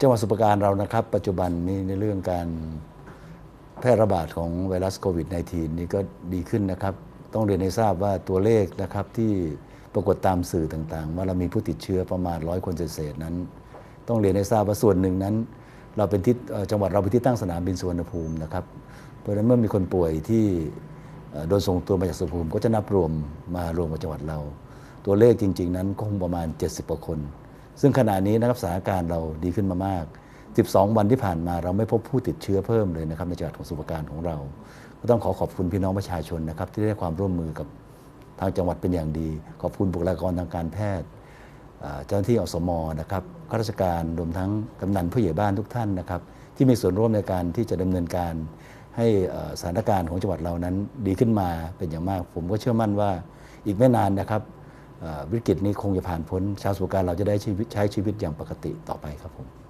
จังหวัดสุพรราการเรานะครับ ปัจจุบันนี้ในเรื่องการแพร่ระบาดของไวรัสโควิด -19 นี่ก็ดีขึ้นนะครับ ต้องเรียนให้ทราบว่าตัวเลขนะครับที่ปรากฏตามสื่อต่างๆ ว่าเรามีผู้ติดเชื้อประมาณร้อยคนเศษนั้น ต้องเรียนให้ทราบว่าส่วนหนึ่งนั้น เราเป็นที่จังหวัดเราเป็นที่ตั้งสนามบินสุวรรณภูมินะครับ เพราะฉะนั้นเมื่อมีคนป่วยที่โดนส่งตัวมาจากสุวรรณภูมิ ก็จะนับรวมมารวมกับจังหวัดเรา ตัวเลขจริง ๆ นั้นก็คงประมาณ 70กว่าคน ซึ่งขณะนี้นะครับสถานการณ์เราดีขึ้นมามาก 12 วันที่ผ่านมาเราไม่พบผู้ติดเชื้อเพิ่มเลยนะครับในจังหวัดของสุพรราการของเรา ก็ต้องขอขอบคุณพี่น้องประชาชนนะครับที่ได้ความร่วมมือกับทางจังหวัดเป็นอย่างดี ขอบคุณบุคลากรทางการแพทย์เจ้าหน้าที่อสมนะครับข้าราชการรวมทั้งกำนันผู้ใหญ่บ้านทุกท่านนะครับ ที่มีส่วนร่วมในการที่จะดำเนินการให้สถานการณ์ของจังหวัดเรานั้นดีขึ้นมาเป็นอย่างมาก ผมก็เชื่อมั่นว่าอีกไม่นานนะครับ วิกฤตนี้คงจะผ่านพ้นชาวสุพรรณการเราจะได้ชีวิตใช้ชีวิตอย่างปกติต่อไปครับผม